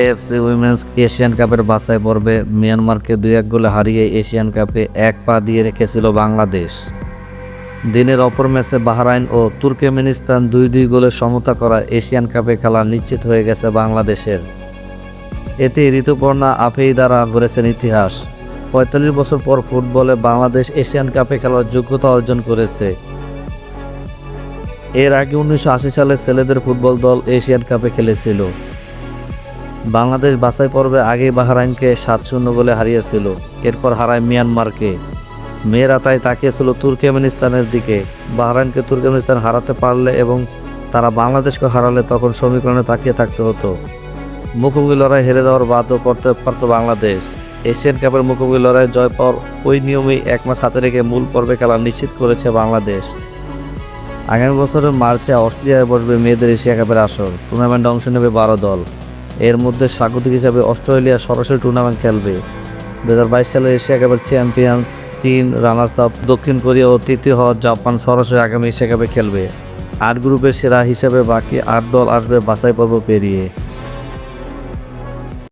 AFC women's Asian কাপের বাছাই পর্বে মিয়ানমারকে দুই এক গোলে হারিয়ে এশিয়ান কাপে এক পা দিয়ে রেখেছিল বাংলাদেশ। দিনের অপর ম্যাচে বাহরাইন ও তুর্কমেনিস্তান দুই দুই গোলে সমতা করা এশিয়ান কাপে খেলা নিশ্চিত হয়ে গেছে বাংলাদেশের। এতে ঋতুপর্ণা আফেই দ্বারা গড়েছেন ইতিহাস। পঁয়তাল্লিশ বছর পর ফুটবলে বাংলাদেশ এশিয়ান কাপে খেলার যোগ্যতা অর্জন করেছে। এর আগে উনিশশো আশি সালে ছেলেদের ফুটবল দল এশিয়ান কাপে খেলেছিল। বাংলাদেশ বাছাই পর্বে আগেই বাহরাইনকে সাত শূন্য গোলে হারিয়েছিল, এরপর হারায় মিয়ানমারকে। মেয়েরা তাই তাকিয়েছিল তুর্কমেনিস্তানের দিকে। বাহরাইনকে তুর্কমেনিস্তান হারাতে পারলে এবং তারা বাংলাদেশকে হারালে তখন সমীকরণে তাকিয়ে থাকতে হতো। মুখোমুখি লড়াই হেরে যাওয়ার বাধ্য করতে পারত বাংলাদেশ। এশিয়ান কাপের মুখোমুখি লড়াই জয় পর ওই নিয়মেই এক মাস হাতে রেখে মূল পর্বে খেলা নিশ্চিত করেছে বাংলাদেশ। আগামী বছরের মার্চে অস্ট্রেলিয়ায় বসবে মেয়েদের এশিয়া কাপের আসর। টুর্নামেন্টে অংশ নেবে বারো দল। এর মধ্যে স্বাগতিক হিসাবে অস্ট্রেলিয়া সরাসরি টুর্নামেন্ট খেলবে। দু হাজার বাইশ সালের এশিয়া কাপের চ্যাম্পিয়ন্স চীন রানার্স আপ দক্ষিণ কোরিয়া ও তৃতীয় হওয়া জাপান সরাসরি আগামী এশিয়া কাপে খেলবে। আট গ্রুপের সেরা হিসেবে বাকি আট দল আসবে বাছাই পর্ব পেরিয়ে।